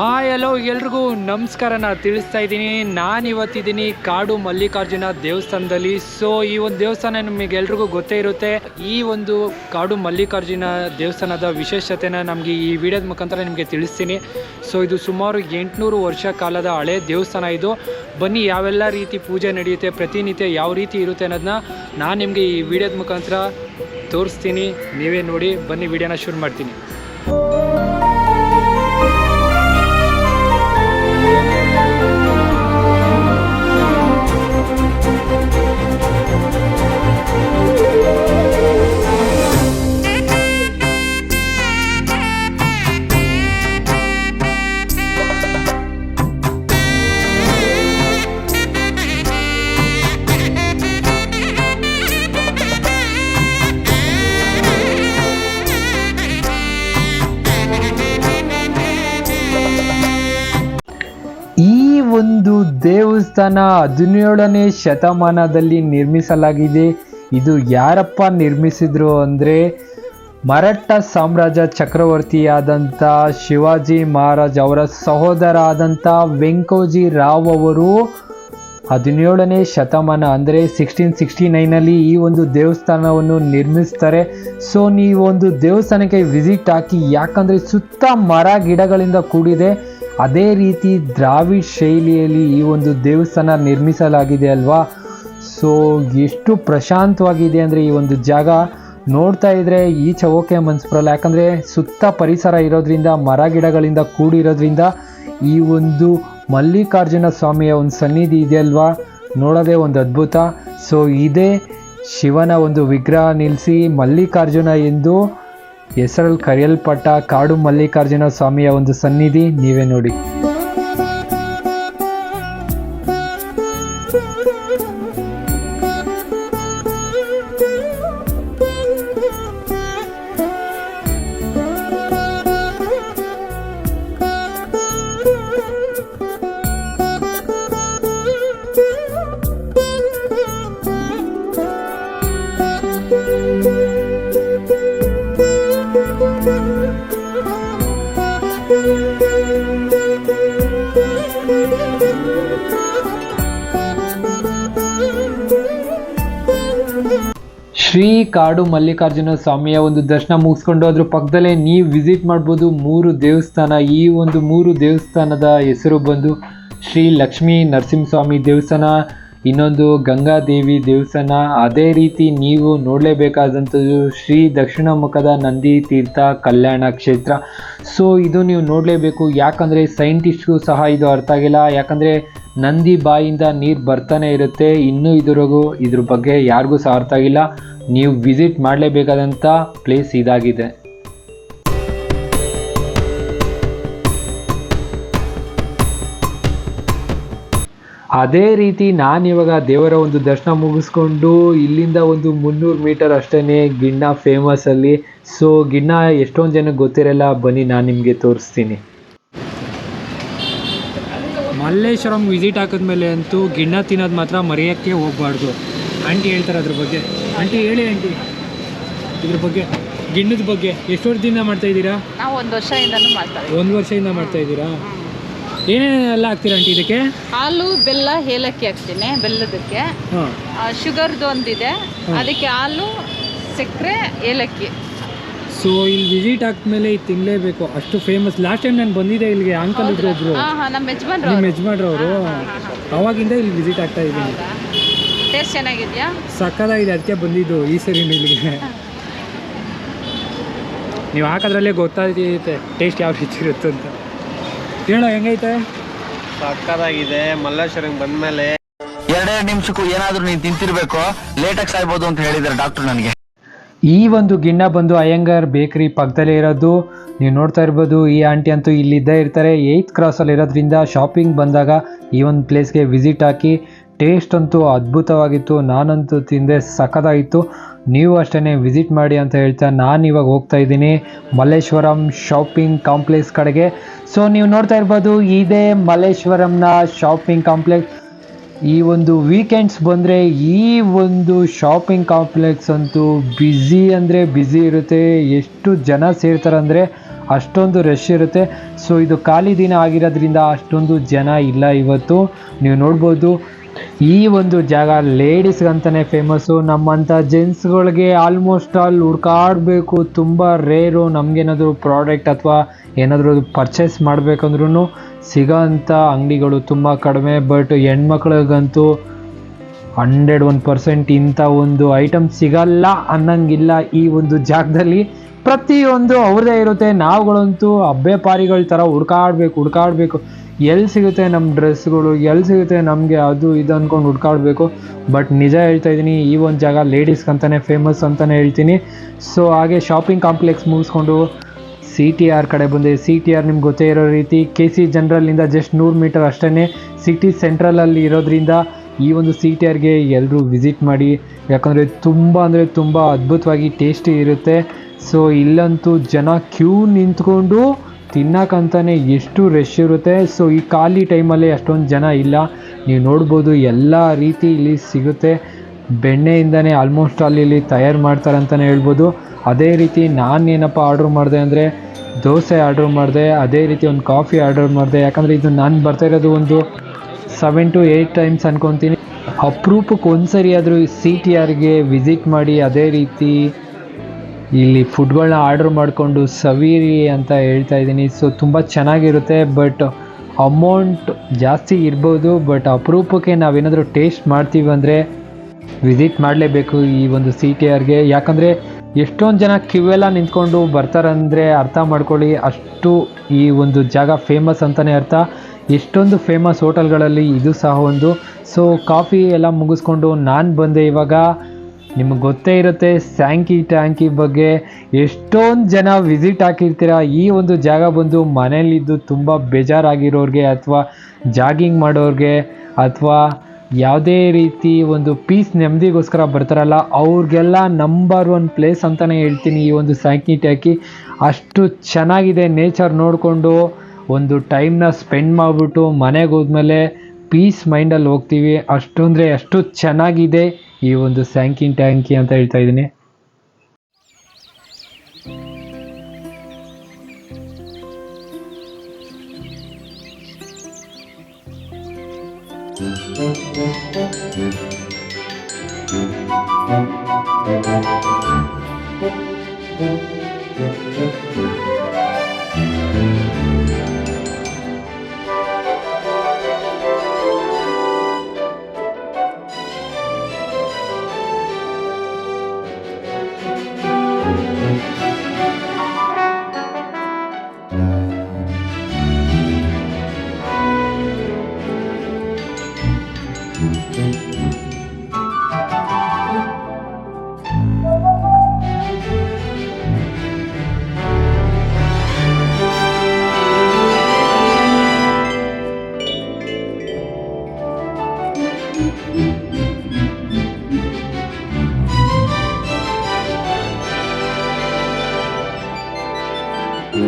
Hi hello ಎಲ್ರಿಗೂ. ನಮಸ್ಕಾರನ ತಿಳಿಸ್ತಾ ಇದ್ದೀನಿ. ನಾನು ಇವತ್ತಿದ್ದೀನಿ ಕಾಡು ಮಲ್ಲಿಕಾರ್ಜುನ ದೇವಸ್ಥಾನದಲ್ಲಿ. ಸೊ ಈ ಒಂದು ದೇವಸ್ಥಾನ ನಿಮಗೆ ಎಲ್ರಿಗೂ ಗೊತ್ತೇ ಇರುತ್ತೆ. ಈ ಒಂದು ಕಾಡು ಮಲ್ಲಿಕಾರ್ಜುನ ದೇವಸ್ಥಾನದ ವಿಶೇಷತೆನ ನಮಗೆ ಈ ವಿಡಿಯೋದ ಮುಖಾಂತರ ನಿಮಗೆ ತಿಳಿಸ್ತೀನಿ. ಸೊ ಇದು ಸುಮಾರು ಎಂಟುನೂರು ವರ್ಷ ಕಾಲದ ಹಳೆ ದೇವಸ್ಥಾನ ಇದು. ಬನ್ನಿ, ಯಾವೆಲ್ಲ ರೀತಿ ಪೂಜೆ ನಡೆಯುತ್ತೆ, ಪ್ರತಿನಿತ್ಯ ಯಾವ ರೀತಿ ಇರುತ್ತೆ ಅನ್ನೋದನ್ನ ನಾನು ನಿಮಗೆ ಈ ವಿಡಿಯೋದ ಮುಖಾಂತರ ತೋರಿಸ್ತೀನಿ. ನೀವೇ ನೋಡಿ, ಬನ್ನಿ, ವಿಡಿಯೋನ ಶುರು ಮಾಡ್ತೀನಿ. ಒಂದು ದೇವಸ್ಥಾನ ಹದಿನೇಳನೇ ಶತಮಾನದಲ್ಲಿ ನಿರ್ಮಿಸಲಾಗಿದೆ. ಇದು ಯಾರಪ್ಪ ನಿರ್ಮಿಸಿದ್ರು ಅಂದರೆ ಮರಾಠ ಸಾಮ್ರಾಜ್ಯ ಚಕ್ರವರ್ತಿಯಾದಂಥ ಶಿವಾಜಿ ಮಹಾರಾಜ್ ಅವರ ಸಹೋದರ ಆದಂಥ ವೆಂಕೋಜಿ ರಾವ್ ಅವರು ಹದಿನೇಳನೇ ಶತಮಾನ ಅಂದರೆ ಸಿಕ್ಸ್ಟೀನ್ ಸಿಕ್ಸ್ಟಿ ನೈನಲ್ಲಿ ಈ ಒಂದು ದೇವಸ್ಥಾನವನ್ನು ನಿರ್ಮಿಸ್ತಾರೆ. ಸೊ ನೀವು ಒಂದು ದೇವಸ್ಥಾನಕ್ಕೆ ವಿಸಿಟ್ ಹಾಕಿ, ಯಾಕಂದರೆ ಸುತ್ತ ಮರ ಗಿಡಗಳಿಂದ ಕೂಡಿದೆ. ಅದೇ ರೀತಿ ದ್ರಾವಿಡ್ ಶೈಲಿಯಲ್ಲಿ ಈ ಒಂದು ದೇವಸ್ಥಾನ ನಿರ್ಮಿಸಲಾಗಿದೆ ಅಲ್ವಾ? ಸೊ ಎಷ್ಟು ಪ್ರಶಾಂತವಾಗಿದೆ ಅಂದರೆ ಈ ಒಂದು ಜಾಗ. ನೋಡ್ತಾ ಇದ್ರೆ ಈ ಓಕೆ ಮನ್ಸು ಬರಲ್ಲ ಯಾಕಂದರೆ ಸುತ್ತ ಪರಿಸರ ಇರೋದ್ರಿಂದ, ಮರ ಗಿಡಗಳಿಂದ ಕೂಡಿರೋದ್ರಿಂದ ಈ ಒಂದು ಮಲ್ಲಿಕಾರ್ಜುನ ಸ್ವಾಮಿಯ ಒಂದು ಸನ್ನಿಧಿ ಇದೆ ಅಲ್ವಾ? ನೋಡೋದೇ ಒಂದು ಅದ್ಭುತ. ಸೊ ಇದೇ ಶಿವನ ಒಂದು ವಿಗ್ರಹ ನಿಲ್ಲಿಸಿ ಮಲ್ಲಿಕಾರ್ಜುನ ಎಂದು ಹೆಸರಲ್ಲಿ ಕರೆಯಲ್ಪಟ್ಟ ಕಾಡು ಮಲ್ಲಿಕಾರ್ಜುನ ಸ್ವಾಮಿಯ ಒಂದು ಸನ್ನಿಧಿ ನೀವೇ ನೋಡಿ. ಶ್ರೀ ಕಾಡು ಮಲ್ಲಿಕಾರ್ಜುನ ಸ್ವಾಮಿಯ ಒಂದು ದರ್ಶನ ಮುಗಿಸ್ಕೊಂಡು ಅದ್ರ ಪಕ್ಕದಲ್ಲೇ ನೀವು ವಿಸಿಟ್ ಮಾಡ್ಬೋದು ಮೂರು ದೇವಸ್ಥಾನ. ಈ ಒಂದು ಮೂರು ದೇವಸ್ಥಾನದ ಹೆಸರು ಬಂದು ಶ್ರೀ ಲಕ್ಷ್ಮೀ ನರಸಿಂಹಸ್ವಾಮಿ ದೇವಸ್ಥಾನ, ಇನ್ನೊಂದು ಗಂಗಾದೇವಿ ದೇವಸ್ಥಾನ. ಅದೇ ರೀತಿ ನೀವು ನೋಡಲೇಬೇಕಾದಂಥದ್ದು ಶ್ರೀ ದಕ್ಷಿಣ ಮುಖದ ನಂದಿ ತೀರ್ಥ ಕಲ್ಯಾಣ ಕ್ಷೇತ್ರ. ಸೊ ಇದು ನೀವು ನೋಡಲೇಬೇಕು. ಯಾಕಂದರೆ ಸೈಂಟಿಸ್ಟ್ಗೂ ಸಹ ಇದು ಅರ್ಥ ಆಗಿಲ್ಲ. ಯಾಕಂದರೆ ನಂದಿ ಬಾಯಿಂದ ನೀರು ಬರ್ತಾನೆ ಇರುತ್ತೆ. ಇನ್ನೂ ಇದುವರೆಗೂ ಇದ್ರ ಬಗ್ಗೆ ಯಾರಿಗೂ ಸಹ ಅರ್ಥ ಆಗಿಲ್ಲ. ನೀವು ವಿಸಿಟ್ ಮಾಡಲೇಬೇಕಾದಂಥ ಪ್ಲೇಸ್ ಇದಾಗಿದೆ. ಅದೇ ರೀತಿ ನಾನು ಇವಾಗ ದೇವರ ಒಂದು ದರ್ಶನ ಮುಗಿಸ್ಕೊಂಡು ಇಲ್ಲಿಂದ ಒಂದು ಮುನ್ನೂರು ಮೀಟರ್ ಅಷ್ಟೇ ಗಿಣ್ಣ ಫೇಮಸಲ್ಲಿ ಸೊ ಗಿಣ್ಣ ಎಷ್ಟೊಂದು ಜನಕ್ಕೆ ಗೊತ್ತಿರಲ್ಲ, ಬನ್ನಿ ನಾನು ನಿಮಗೆ ತೋರಿಸ್ತೀನಿ. ಮಲ್ಲೇಶ್ವರಂ ವಿಸಿಟ್ ಹಾಕಿದ್ಮೇಲೆ ಅಂತೂ ಗಿಣ್ಣ ತಿನ್ನೋದು ಮಾತ್ರ ಮರೆಯೋಕ್ಕೆ ಹೋಗಬಾರ್ದು. ಆಂಟಿ ಹೇಳ್ತಾರೆ ಅದ್ರ ಬಗ್ಗೆ. ಆಂಟಿ ಹೇಳಿ ಆಂಟಿ. ಇದ್ರ ಬಗ್ಗೆ. ಗಿಣ್ಣದ ಬಗ್ಗೆ. ಎಷ್ಟು ವರ್ಷದಿಂದ ಮಾಡ್ತಾ ಇದ್ದೀರಾ? ನಾವು ಒಂದು ವರ್ಷದಿಂದನೂ ಮಾಡ್ತಾರೆ ಒಂದು ವರ್ಷದಿಂದ ಮಾಡ್ತಾ ಇದ್ದೀರಾ? ಏನೇನೆಲ್ಲ ಹಾಕ್ತೀರಾ ಆಂಟಿ ಇದಕ್ಕೆ? ಹಾಲು ಬೆಲ್ಲ ಏಲಕ್ಕಿ ಹಾಕ್ತೀನಿ ಬೆಲ್ಲದಕ್ಕೆ. ಹಾಂ. ಆ, ಶುಗರ್ದು ಒಂದಿದೆ. ಅದಕ್ಕೆ ಹಾಲು ಸಕ್ಕರೆ ಏಲಕ್ಕಿ. ಸೊ ಇಲ್ಲಿ ವಿಸಿಟ್ ಆದ್ಮೇಲೆ ಇದು ತಿನ್ನಲೇಬೇಕು ಅಷ್ಟು ಫೇಮಸ್ ಲಾಸ್ಟ್ ಟೈಮ್ ನಾನು ಬಂದಿದ್ದೆ ಇಲ್ಲಿಗೆ ಅಂಕಲ್ ಇದ್ರು ಒಬ್ರು. ಹಾ ಹಾಂ ನಮ್ಮ ಯಜಮಾನ್ರು ನಿಮ್ಮ ಯಜಮಾನ್ರವರು ಅವಾಗಿಂದ ಇಲ್ಲಿ ವಿಸಿಟ್ ಆಗ್ತಾ ಇದ್ದೀನಿ. ಟೇಸ್ಟ್ ಚೆನ್ನಾಗಿದೆಯಾ? ಸಕ್ಕದಾಗಿದೆ ಅದಕ್ಕೆ ಬಂದಿದ್ದು ಈ ಸರಿ ಇಲ್ಲಿಗೆ ನೀವು ಹಾಕೋದ್ರಲ್ಲೇ ಗೊತ್ತಾಗ್ತೈತೆ ಟೇಸ್ಟ್ ಯಾವ ರೀತಿ ಇರುತ್ತೆ ಅಂತ. ಹೇಳೋ ಹೆಂಗೈತೆ? ಸಕ್ಕದಾಗಿದೆ ಮಲ್ಲೇಶ್ವರಂಗೆ ಬಂದ್ಮೇಲೆ. ಎರಡೆರಡು ನಿಮಿಷಕ್ಕೂ ಏನಾದರೂ ನೀನು ತಿಂತಿರ್ಬೇಕು ಲೇಟಾಗಿ ಸಾಯ್ಬೋದು ಅಂತ ಹೇಳಿದ್ದಾರೆ ಡಾಕ್ಟರ್ ನನಗೆ. ಈ ಒಂದು ಗಿಣ್ಣ ಬಂದು ಅಯ್ಯಂಗಾರ್ ಬೇಕರಿ ಪಕ್ಕದಲ್ಲೇ ಇರೋದು. ನೀವು ನೋಡ್ತಾ ಇರ್ಬೋದು ಈ ಆಂಟಿ ಅಂತೂ ಇಲ್ಲಿದ್ದೇ ಇರ್ತಾರೆ. ಏಯ್ತ್ ಕ್ರಾಸಲ್ಲಿ ಇರೋದ್ರಿಂದ ಶಾಪಿಂಗ್ ಬಂದಾಗ ಈ ಒಂದು ಪ್ಲೇಸ್ಗೆ ವಿಸಿಟ್ ಹಾಕಿ ಟೇಸ್ಟ್ ಅಂತೂ ಅದ್ಭುತವಾಗಿತ್ತು. ನಾನಂತೂ ತಿಂದೆ, ಸಖತ್ತಾಗಿತ್ತು. ನೀವು ಅಷ್ಟೇ ವಿಸಿಟ್ ಮಾಡಿ ಅಂತ ಹೇಳ್ತಾ ನಾನು ಇವಾಗ ಹೋಗ್ತಾ ಇದ್ದೀನಿ. ಮಲ್ಲೇಶ್ವರಂ ಶಾಪಿಂಗ್ ಕಾಂಪ್ಲೆಕ್ಸ್ ಕಡೆಗೆ. ಸೊ ನೀವು ನೋಡ್ತಾ ಇರ್ಬೋದು, ಇದೇ ಮಲ್ಲೇಶ್ವರಂನ ಶಾಪಿಂಗ್ ಕಾಂಪ್ಲೆಕ್ಸ್. ಈ ಒಂದು ವೀಕೆಂಡ್ಸ್ ಬಂದರೆ ಈ ಒಂದು ಶಾಪಿಂಗ್ ಕಾಂಪ್ಲೆಕ್ಸ್ ಅಂತೂ ಬ್ಯುಸಿ ಅಂದರೆ ಬ್ಯುಸಿ ಇರುತ್ತೆ. ಎಷ್ಟು ಜನ ಸೇರ್ತಾರಂದರೆ ಅಷ್ಟೊಂದು ರಶ್ ಇರುತ್ತೆ. ಸೊ ಇದು ಖಾಲಿ ದಿನ ಆಗಿರೋದ್ರಿಂದ ಅಷ್ಟೊಂದು ಜನ ಇಲ್ಲ ಇವತ್ತು. ನೀವು ನೋಡ್ಬೋದು ಈ ಒಂದು ಜಾಗ ಲೇಡೀಸ್ಗಂತಾನೆ ಫೇಮಸ್ಸು ನಮ್ಮಂಥ ಜೆಂಟ್ಸ್ಗಳಿಗೆ ಆಲ್ಮೋಸ್ಟ್ ಆಲ್ ಹುಡ್ಕಾಡಬೇಕು. ತುಂಬ ರೇರು ನಮಗೇನಾದರೂ ಪ್ರಾಡಕ್ಟ್ ಅಥವಾ ಏನಾದರೂ ಪರ್ಚೇಸ್ ಮಾಡಬೇಕಂದ್ರೂ ಸಿಗೋ ಅಂಗಡಿಗಳು ತುಂಬ ಕಡಿಮೆ. ಬಟ್ ಹೆಣ್ಮಕ್ಳಿಗಂತೂ ಹಂಡ್ರೆಡ್ ಒನ್ ಪರ್ಸೆಂಟ್ ಇಂಥ ಒಂದು ಐಟಮ್ ಸಿಗಲ್ಲ ಅನ್ನಂಗಿಲ್ಲ ಈ ಒಂದು ಜಾಗದಲ್ಲಿ. ಪ್ರತಿಯೊಂದು ಅವ್ರದ್ದೇ ಇರುತ್ತೆ. ನಾವುಗಳಂತೂ ಅಬ್ಬೆ ಪಾರಿಗಳ ಥರ ಹುಡ್ಕಾಡ್ಬೇಕು ಹುಡ್ಕಾಡ್ಬೇಕು. ಎಲ್ಲಿ ಸಿಗುತ್ತೆ ನಮ್ಮ ಡ್ರೆಸ್ಗಳು ಎಲ್ಲಿ ಸಿಗುತ್ತೆ ನಮಗೆ ಅದು ಇದು ಅಂದ್ಕೊಂಡು ಹುಡ್ಕಾಡ್ಬೇಕು. ಬಟ್ ನಿಜ ಹೇಳ್ತಾ ಇದ್ದೀನಿ, ಈ ಒಂದು ಜಾಗ ಲೇಡೀಸ್ಗಂತಾನೆ ಫೇಮಸ್ ಅಂತಲೇ ಹೇಳ್ತೀನಿ. ಸೊ, ಹಾಗೆ ಶಾಪಿಂಗ್ ಕಾಂಪ್ಲೆಕ್ಸ್ ಮುಗಿಸ್ಕೊಂಡು ಸಿ ಟಿ ಆರ್ ಕಡೆ ಬಂದೆ. ಸಿ ಟಿ ಆರ್ ನಿಮ್ಗೆ ಗೊತ್ತೇ ಇರೋ ರೀತಿ ಕೆ ಸಿ ಜನರಲ್ಲಿಂದ ಜಸ್ಟ್ ನೂರು ಮೀಟರ್ ಅಷ್ಟೇ ಸಿಟಿ ಸೆಂಟ್ರಲಲ್ಲಿ ಇರೋದ್ರಿಂದ ಈ ಒಂದು ಸಿ ಟಿ ಆರ್ಗೆ ಎಲ್ಲರೂ ವಿಸಿಟ್ ಮಾಡಿ. ಯಾಕಂದರೆ ತುಂಬ ಅಂದರೆ ತುಂಬ ಅದ್ಭುತವಾಗಿ ಟೇಸ್ಟಿ ಇರುತ್ತೆ. ಸೊ ಇಲ್ಲಂತೂ ಜನ ಕ್ಯೂ ನಿಂತ್ಕೊಂಡು ತಿನ್ನಕ್ಕಂತಾನೆ ಎಷ್ಟು ರಶ್ ಇರುತ್ತೆ. ಸೊ ಈ ಖಾಲಿ ಟೈಮಲ್ಲಿ ಅಷ್ಟೊಂದು ಜನ ಇಲ್ಲ. ನೀವು ನೋಡ್ಬೋದು ಎಲ್ಲ ರೀತಿ ಇಲ್ಲಿ ಸಿಗುತ್ತೆ. ಬೆಣ್ಣೆಯಿಂದನೇ ಆಲ್ಮೋಸ್ಟ್ ಅಲ್ಲಿ ಇಲ್ಲಿ ತಯಾರು ಮಾಡ್ತಾರೆ ಅಂತಲೇ ಹೇಳ್ಬೋದು. ಅದೇ ರೀತಿ ನಾನು ಏನಪ್ಪ ಆರ್ಡ್ರ್ ಮಾಡಿದೆ ಅಂದರೆ ದೋಸೆ ಆರ್ಡ್ರ್ ಮಾಡಿದೆ. ಅದೇ ರೀತಿ ಒಂದು ಕಾಫಿ ಆರ್ಡರ್ ಮಾಡಿದೆ. ಯಾಕಂದರೆ ಇದು ನಾನು ಬರ್ತಾ ಇರೋದು ಒಂದು ಸೆವೆನ್ ಟು ಏಯ್ಟ್ ಟೈಮ್ಸ್ ಅನ್ಕೊತೀನಿ. ಅಪರೂಪಕ್ಕೆ ಒಂದ್ಸರಿ ಆದರೂ ಸಿ ಟಿ ಆರ್ಗೆ ವಿಸಿಟ್ ಮಾಡಿ ಅದೇ ರೀತಿ ಇಲ್ಲಿ ಫುಡ್ಗಳನ್ನ ಆರ್ಡ್ರ್ ಮಾಡಿಕೊಂಡು ಸವೀರಿ ಅಂತ ಹೇಳ್ತಾ ಇದ್ದೀನಿ. ಸೊ ತುಂಬ ಚೆನ್ನಾಗಿರುತ್ತೆ ಬಟ್ ಅಮೌಂಟ್ ಜಾಸ್ತಿ ಇರ್ಬೋದು ಬಟ್ ಅಪರೂಪಕ್ಕೆ ನಾವೇನಾದರೂ ಟೇಸ್ಟ್ ಮಾಡ್ತೀವಿ ಅಂದರೆ ವಿಸಿಟ್ ಮಾಡಲೇಬೇಕು ಈ ಒಂದು ಸಿ ಟಿ ಆರ್ಗೆ ಯಾಕಂದರೆ ಎಷ್ಟೊಂದು ಜನ ಕ್ಯೂ ಎಲ್ಲ ನಿಂತ್ಕೊಂಡು ಬರ್ತಾರಂದರೆ ಅರ್ಥ ಮಾಡ್ಕೊಳ್ಳಿ, ಅಷ್ಟು ಈ ಒಂದು ಜಾಗ ಫೇಮಸ್ ಅಂತಲೇ ಅರ್ಥ. ಎಷ್ಟೊಂದು ಫೇಮಸ್ ಹೋಟೆಲ್ಗಳಲ್ಲಿ ಇದು ಸಹ ಒಂದು. ಸೊ ಕಾಫಿ ಎಲ್ಲ ಮುಗಿಸ್ಕೊಂಡು ನಾನು ಬಂದೆ ಇವಾಗ. ನಿಮಗೆ ಗೊತ್ತೇ ಇರುತ್ತೆ ಸ್ಯಾಂಕಿ ಟ್ಯಾಂಕಿ ಬಗ್ಗೆ ಎಷ್ಟೊಂದು ಜನ ವಿಸಿಟ್ ಹಾಕಿರ್ತೀರ? ಈ ಒಂದು ಜಾಗ ಬಂದು ಮನೇಲಿದ್ದು ತುಂಬ ಬೇಜಾರಾಗಿರೋರಿಗೆ ಅಥವಾ ಜಾಗಿಂಗ್ ಮಾಡೋರಿಗೆ ಅಥವಾ ಯಾವುದೇ ರೀತಿ ಒಂದು ಪೀಸ್ ನೆಮ್ಮದಿಗೋಸ್ಕರ ಬರ್ತಾರಲ್ಲ, ಅವ್ರಿಗೆಲ್ಲ ನಂಬರ್ ಒನ್ ಪ್ಲೇಸ್ ಅಂತಲೇ ಹೇಳ್ತೀನಿ ಈ ಒಂದು ಸ್ಯಾಂಕಿ ಟ್ಯಾಂಕಿ ಅಷ್ಟು ಚೆನ್ನಾಗಿದೆ ನೇಚರ್ ನೋಡಿಕೊಂಡು ಒಂದು ಟೈಮ್ನ ಸ್ಪೆಂಡ್ ಮಾಡಿಬಿಟ್ಟು ಮನೆಗೆ ಹೋದ್ಮೇಲೆ ಪೀಸ್ ಮೈಂಡಲ್ಲಿ ಹೋಗ್ತೀವಿ. ಅಷ್ಟು ಅಂದರೆ ಅಷ್ಟು ಚೆನ್ನಾಗಿದೆ. ಈ ಒಂದು ಸ್ಯಾಂಕಿನ್ ಟ್ಯಾಂಕಿ ಅಂತ ಹೇಳ್ತಾ ಇದ್ದೀನಿ. ಸೊ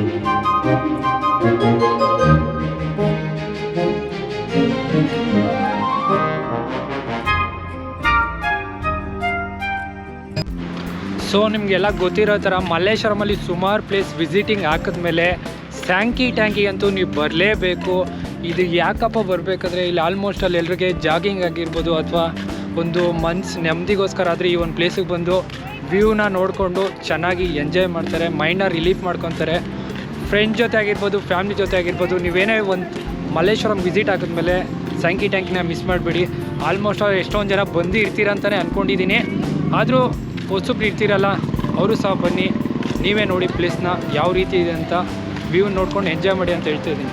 ನಿಮಗೆಲ್ಲ ಗೊತ್ತಿರೋ ಥರ ಮಲ್ಲೇಶ್ವರಮಲ್ಲಿ ಸುಮಾರು ಪ್ಲೇಸ್ ವಿಸಿಟಿಂಗ್ ಹಾಕಿದ್ಮೇಲೆ ಸ್ಯಾಂಕಿ ಟ್ಯಾಂಕಿ ಅಂತೂ ನೀವು ಬರಲೇಬೇಕು. ಇದು ಯಾಕಪ್ಪ ಬರಬೇಕಂದ್ರೆ ಇಲ್ಲಿ ಆಲ್ಮೋಸ್ಟ್ ಅಲ್ಲಿ ಎಲ್ರಿಗೆ ಜಾಗಿಂಗ್ ಆಗಿರ್ಬೋದು ಅಥವಾ ಒಂದು ಮನ್ಸ್ ನೆಮ್ಮದಿಗೋಸ್ಕರ ಆದರೆ ಈ ಒಂದು ಪ್ಲೇಸಿಗೆ ಬಂದು ವ್ಯೂನ ನೋಡಿಕೊಂಡು ಚೆನ್ನಾಗಿ ಎಂಜಾಯ್ ಮಾಡ್ತಾರೆ ಮೈಂಡನ್ನ ರಿಲೀಫ್ ಮಾಡ್ಕೊತಾರೆ. ಫ್ರೆಂಡ್ ಜೊತೆ ಆಗಿರ್ಬೋದು ಫ್ಯಾಮಿಲಿ ಜೊತೆ ಆಗಿರ್ಬೋದು ನೀವೇನೇ ಒಂದು ಮಲ್ಲೇಶ್ವರಂ ವಿಸಿಟ್ ಹಾಕಿದ್ಮೇಲೆ ಸ್ಯಾಂಕಿ ಟ್ಯಾಂಕಿನ ಮಿಸ್ ಮಾಡಬೇಡಿ. ಆಲ್ಮೋಸ್ಟ್ ಎಷ್ಟೊಂದು ಜನ ಬಂದು ಇರ್ತೀರ ಅಂತಲೇ ಅಂದ್ಕೊಂಡಿದ್ದೀನಿ ಆದರೂ ಹೊಸಬ್ರು ಇರ್ತೀರಲ್ಲ, ಅವರು ಸಹ ಬನ್ನಿ. ನೀವೇ ನೋಡಿ ಪ್ಲೇಸ್ನ ಯಾವ ರೀತಿ ಇದೆ ಅಂತ ವ್ಯೂ ನೋಡ್ಕೊಂಡು ಎಂಜಾಯ್ ಮಾಡಿ ಅಂತ ಹೇಳ್ತಾ ಇದ್ದೀನಿ.